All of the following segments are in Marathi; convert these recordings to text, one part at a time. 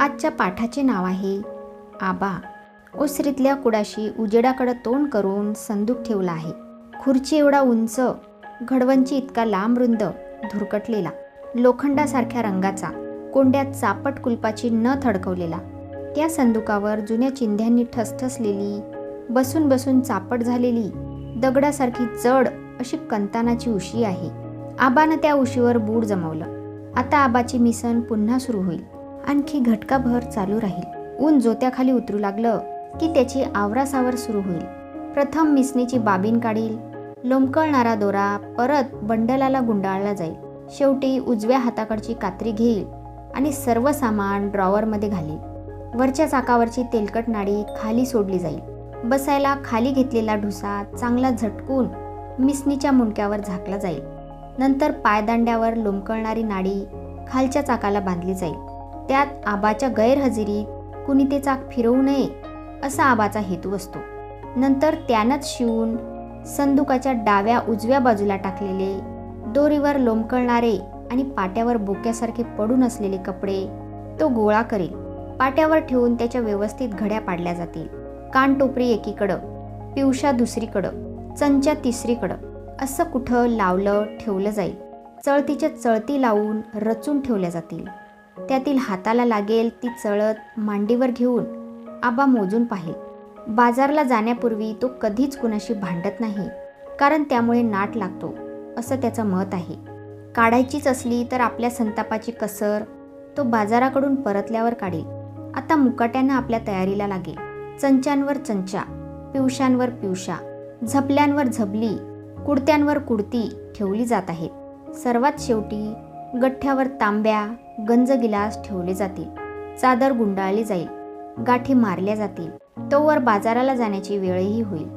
आजच्या पाठाचे नाव आहे आबा. ओसरीतल्या कुडाशी उजेडाकडं तोंड करून संदूक ठेवला आहे. खुर्ची एवढा उंच घडवंची इतका लांब रुंद धुरकटलेला. लोखंडासारख्या रंगाचा कोंड्यात चापट कुलपाची न थडकवलेला त्या संदुकावर जुन्या चिंध्यांनी ठसठसलेली बसून बसून चापट झालेली दगडासारखी जड अशी कंतानाची उशी आहे. आबानं त्या उशीवर बूड जमवलं. आता आबाची मिसन पुन्हा सुरू होईल. आणखी घटकाभर चालू राहील. ऊन जोत्याखाली उतरू लागलं की त्याची आवरासावर सुरू होईल. प्रथम मिसनीची बाबीन काढील. लोंबकळणारा दोरा परत बंडलाला गुंडाळला जाईल. शेवटी उजव्या हाताकडची कात्री घेईल आणि सर्व सामान ड्रॉवरमध्ये घालील. वरच्या चाकावरची तेलकट नाडी खाली सोडली जाईल. बसायला खाली घेतलेला ढुसा चांगला झटकून मिसनीच्या मुंडक्यावर झाकला जाईल. नंतर पायदांड्यावर लोंबकळणारी नाडी खालच्या चाकाला बांधली जाईल. त्यात आबाच्या गैरहजेरीत कुणी ते चाक फिरवू नये असा आबाचा हेतू असतो. नंतर त्यानंच शिवून संदुकाच्या डाव्या उजव्या बाजूला टाकलेले दोरीवर लोंबकळणारे आणि पाट्यावर बोक्यासारखे पडून असलेले कपडे तो गोळा करेल. पाट्यावर ठेवून त्याच्या व्यवस्थित घड्या पाडल्या जातील. कानटोपरी एकीकडं पिवशा दुसरीकडं चंच्या तिसरीकडं असं कुठं लावलं ठेवलं जाईल. चळतीच्या चळती लावून रचून ठेवल्या जातील. त्यातील हाताला लागेल ती चळत मांडीवर घेऊन आबा मोजून पाहिल. बाजारला जाण्यापूर्वी तो कधीच कुणाशी भांडत नाही कारण त्यामुळे नाट लागतो असं त्याचं मत आहे. काढायचीच असली तर आपल्या संतापाची कसर तो बाजाराकडून परतल्यावर काढेल. आता मुकाट्यानं आपल्या तयारीला लागेल चंचांवर चंचा पिवशांवर पिवशा झपल्यांवर झबली कुडत्यांवर कुडती ठेवली जात आहेत. सर्वात शेवटी गठ्ठ्यावर तांब्या गंज गिलास ठेवले जातील. चादर गुंडाळली जाईल. गाठी मारल्या जातील. तोवर बाजाराला जाण्याची वेळही होईल.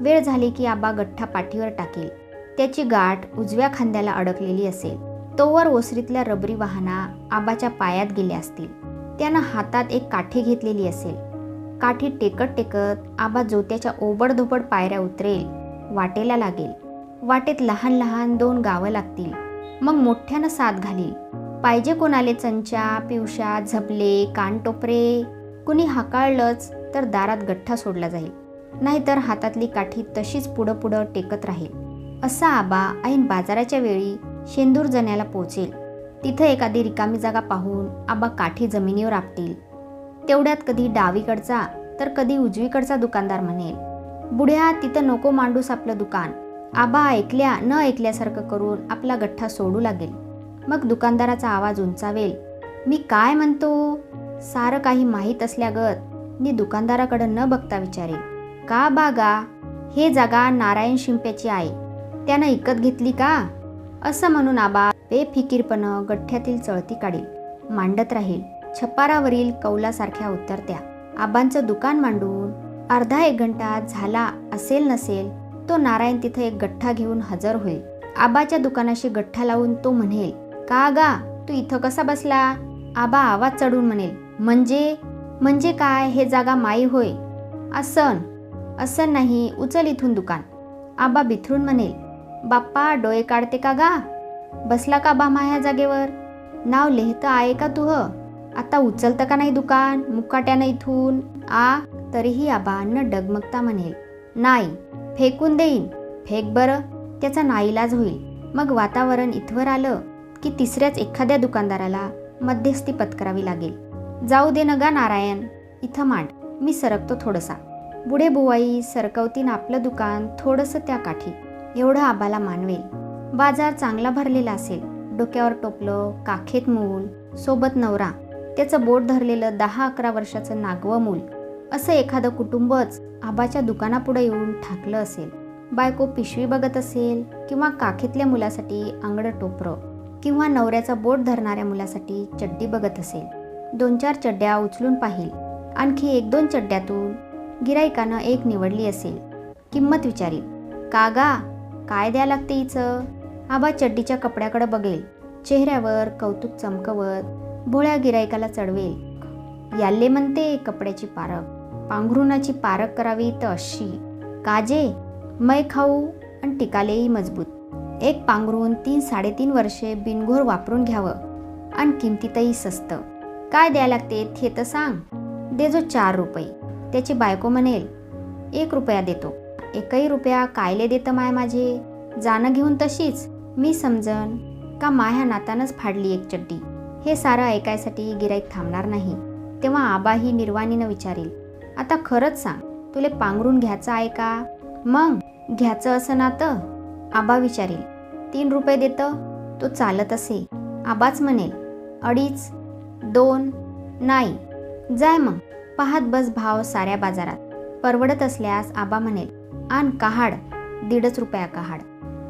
वेळ झाली की आबा गठ्ठा पाठीवर टाकेल. त्याची गाठ उजव्या खांद्याला अडकलेली असेल. तोवर ओसरीतल्या रबरी वाहना आबाच्या पायात गेल्या असतील. त्यानं हातात एक काठी घेतलेली असेल. काठी टेकत टेकत आबा जोत्याच्या ओबडधोबड पायऱ्या उतरेल. वाटेला लागेल. वाटेत लहान लहान दोन गावं लागतील. मग मोठ्यानं साथ घालील पाहिजे कोणाले चंचा पिवशा झपले कानटोपरे. कुणी हाकाळलंच तर दारात गठ्ठा सोडला जाईल. नाहीतर हातातली काठी तशीच पुढं पुढं टेकत राहील. असा आबा ऐन बाजाराच्या वेळी शेंदूर जण्याला पोचेल तिथं एखादी रिकामी जागा पाहून आबा काठी जमिनीवर आपतील तेवढ्यात कधी डावीकडचा तर कधी उजवीकडचा दुकानदार म्हणेल बुढ्या तिथं नको मांडूस आपलं दुकान. आबा ऐकल्या न ऐकल्यासारखं करून आपला गठ्ठा सोडू लागेल. मग दुकानदाराचा आवाज उंचावेल मी काय म्हणतो? सारं काही माहीत असल्यागत मी दुकानदाराकडं न बघता विचारेल. का बागा हे जागा नारायण शिंप्याची आहे. त्यानं इकत घेतली का? असं म्हणून आबा बेफिकीरपणं गठ्ठ्यातील चळती काढील मांडत राहील छप्पारावरील कौलासारख्या उतरत्या. आबांचं दुकान मांडून अर्धा एक घंटा झाला असेल नसेल तो नारायण तिथे एक गठ्ठा घेऊन हजर होईल. आबाच्या दुकानाशी गठ्ठा लावून तो म्हणेल का गा तू इथं कसा बसला? आबा आवाज चढून म्हणेल म्हणजे म्हणजे काय? हे जागा माई होय. असन असन नाही उचल इथून दुकान. आबा बिथरून म्हणेल बाप्पा डोळे काढते का गा? बसला का बा माया जागेवर? नाव लिहितं आहे का तुह? आता उचलतं का नाही दुकान? मुकाट्यानं इथून? आ? तरीही आबा न डगमगता म्हणेल नाही फेकून देईन. फेक बरं त्याचा नाईलाज होईल. मग वातावरण इथवर आलं की तिसऱ्याच एखाद्या दुकानदाराला मध्यस्थी पत्करावी लागेल. जाऊ दे न गा नारायण इथं मांड मी सरकतो थोडसा. बुढे बुवाई सरकवतीन आपलं दुकान थोडंसं त्या काठी. एवढं आबाला मानवेल. बाजार चांगला भरलेला असेल. डोक्यावर टोपलं काखेत मूल सोबत नवरा. त्याचं बोट धरलेलं दहा अकरा वर्षाचं नागवं मूल. असं एखादं कुटुंबच आबाच्या दुकानापुढे येऊन ठाकलं असेल. बायको पिशवी बघत असेल किंवा काखेतल्या मुलासाठी आंगडं टोपरं किंवा नवऱ्याचं बोट धरणाऱ्या मुलासाठी चड्डी बघत असेल. दोन चार चड्ड्या उचलून पाहिल. आणखी एक दोन चड्ड्यातून गिराईकानं एक निवडली असेल. किंमत विचारील. कागा काय द्या लागते हिचं आबा चड्डीच्या कपड्याकडे बघेल. चेहऱ्यावर कौतुक चमकवत भोळ्या गिराईकाला चढवेल. याल्ले म्हणते कपड्याची पारख. पांघरुणाची पारख करावी तर अशी. काजे मै खाऊ आणि टिकालेही मजबूत. एक पांघरून तीन साडेतीन वर्षे बिनघोर वापरून घ्यावं आणि किमतीतही स्वस्त काय द्याय लागते हे तर सांग. दे जो चार रुपये. त्याची बायको म्हणेल एक रुपया देतो. एकही रुपया कायले देतं माय माझे? जाणं घेऊन तशीच. मी समजन का माह्या नातानंच फाडली एक चड्डी? हे सारं ऐकायसाठी गिराईक थांबणार नाही. तेव्हा आबाही निर्वाणीनं विचारेल आता खरंच सांग तुले पांघरून घ्यायचं आहे का? मग घ्यायचं असं ना तर? आबा विचारेल तीन रुपये देतं? तो चालत असे. आबाच म्हणेल अडीच दोन नाही. जाय मग पाहत बस भाव साऱ्या बाजारात. परवडत असल्यास आबा म्हणेल आण कहाड दीडच रुपया कहाड.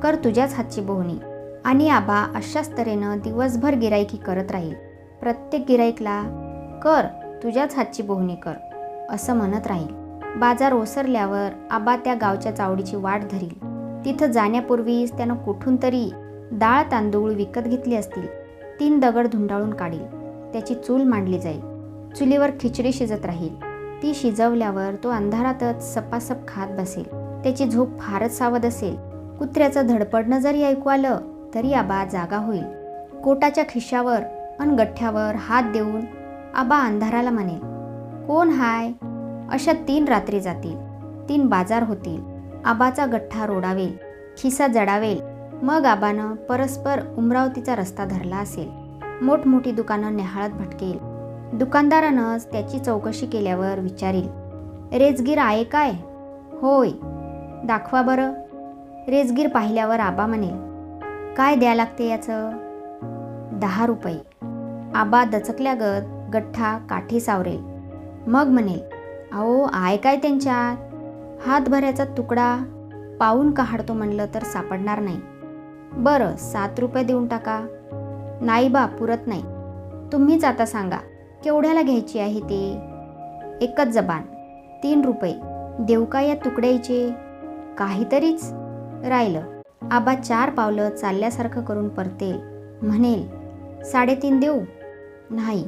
कर तुझ्याच हातची बोहणी. आणि आबा अशाच तऱ्हेनं दिवसभर गिरायकी करत राहील. प्रत्येक गिराईकला कर तुझ्याच हातची बोहणी कर. असं म्हणत राहील. बाजार ओसरल्यावर आबा त्या गावच्या चावडीची वाट धरील. तिथं जाण्यापूर्वीच त्यानं कुठून तरी डाळ तांदूळ विकत घेतली असतील. तीन दगड धुंडाळून काढील. त्याची चूल मांडली जाईल. चुलीवर खिचडी शिजत राहील. ती शिजवल्यावर तो अंधारातच सपासप खात बसेल. त्याची झोप फारच सावध असेल. कुत्र्याचं धडपडणं जरी ऐकू आलं तरी आबा जागा होईल. कोटाच्या खिशावर अन गठ्ठ्यावर हात देऊन आबा अंधाराला म्हणेल कोण हाय? अशा तीन रात्री जातील. तीन बाजार होतील. आबाचा गठ्ठा रोडावेल खिसा जडावेल. मग आबानं परस्पर उमरावतीचा रस्ता धरला असेल. मोठमोठी दुकानं न्याहाळत भटकेल. दुकानदारानंच त्याची चौकशी केल्यावर विचारील रेजगीर आहे काय? होय. दाखवा बरं. रेजगीर पाहिल्यावर आबा म्हणेल काय द्या लागते याचं? दहा रुपये. आबा दचकल्यागत गठ्ठा काठी सावरेल. मग म्हणेल अहो आहे काय त्यांच्यात? हातभऱ्याचा तुकडा पाहून काढतो म्हणलं तर सापडणार नाही. बरं सात रुपये देऊन टाका. नाही बा पुरत नाही. तुम्हीच आता सांगा केवढ्याला घ्यायची आहे ते? एकच जबान तीन रुपये. देऊ का या तुकड्याचे काहीतरीच. राहिलं आबा चार पावलं चालल्यासारखं करून परतेल. म्हणेल साडेतीन देऊ? नाही.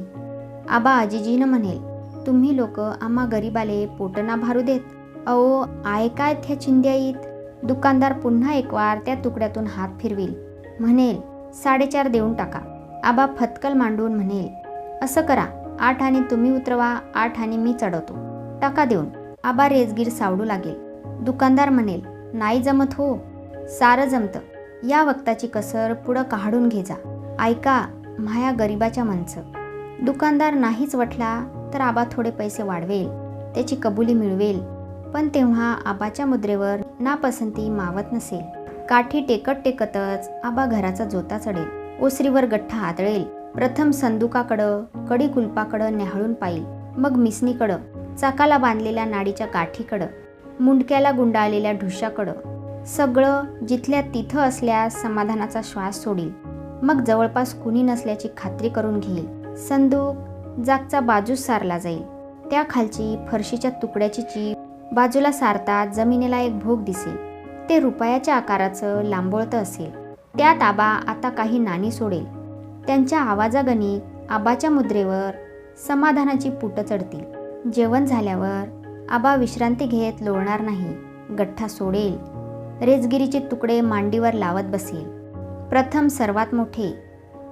आबा आजीजीनं म्हणेल तुम्ही लोक आम्हा गरीबाले पोटना भारू देत. अहो आय काय त्या चिंद्याईत दुकानदार पुन्हा एक वार त्या तुकड्यातून हात फिरविल. म्हणेल साडेचार देऊन टाका. आबा फतकल मांडून म्हणेल असं करा आठ आणि तुम्ही उतरवा आठ आणि मी चढवतो. टाका देऊन. आबा रेजगीर सावडू लागेल. दुकानदार म्हणेल नाही जमत हो. सारं जमतं. या वक्ताची कसर पुढं काढून घे जा. ऐका माया गरिबाच्या मनचं दुकानदार नाहीच वटला तर आबा थोडे पैसे वाढवेल त्याची कबुली मिळवेल. पण तेव्हा आबाच्या मुद्रेवर नापसंती मावत नसेल. काठी टेकत टेकतच आबा घराचा जोता चढेल. ओसरीवर गठ्ठा आदळेल प्रथम संदुकाकडं कडी कुलपाकडं न्याहाळून पाईल. मग मिसनीकडं चाकाला बांधलेल्या नाडीच्या काठीकडं मुंडक्याला गुंडाळलेल्या ढुशाकडं सगळं जिथल्या तिथं असल्यास समाधानाचा श्वास सोडील. मग जवळपास कुणी नसल्याची खात्री करून घेईल. संदूक जागचा बाजूस सारला जाईल. त्या खालची फरशीच्या तुकड्याची चीप बाजूला सारता जमिनीला एक भोग दिसेल. ते रुपयाच्या आकाराचं लांबोळतं असेल. त्यात आबा आता काही नाणी सोडेल. त्यांच्या आवाजागणी आबाच्या मुद्रेवर समाधानाची पुटं चढतील. जेवण झाल्यावर आबा विश्रांती घेत लोळणार नाही. गठ्ठा सोडेल. रेजगिरीचे तुकडे मांडीवर लावत बसेल. प्रथम सर्वात मोठे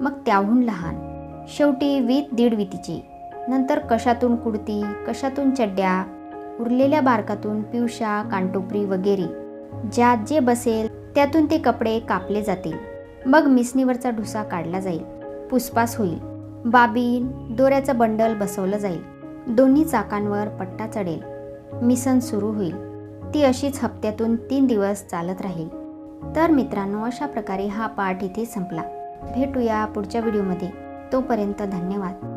मग त्याहून लहान. शेवटी वीत दीड वितीची. नंतर कशातून कुडती कशातून चड्ड्या उरलेल्या बारकातून पिवशा कानटोपरी वगैरे. ज्यात जे बसेल त्यातून ते कपडे कापले जातील मग मिसनीवरचा ढुसा काढला जाईल. पुसपास होईल. बाबीन दोऱ्याचं बंडल बसवलं जाईल. दोन्ही चाकांवर पट्टा चढेल. मिसन सुरू होईल. ती अशीच हप्त्यातून तीन दिवस चालत राहील. तर मित्रांनो अशा प्रकारे हा पाठ इथे संपला. भेटूया पुढच्या व्हिडिओमध्ये. तोपर्यंत धन्यवाद.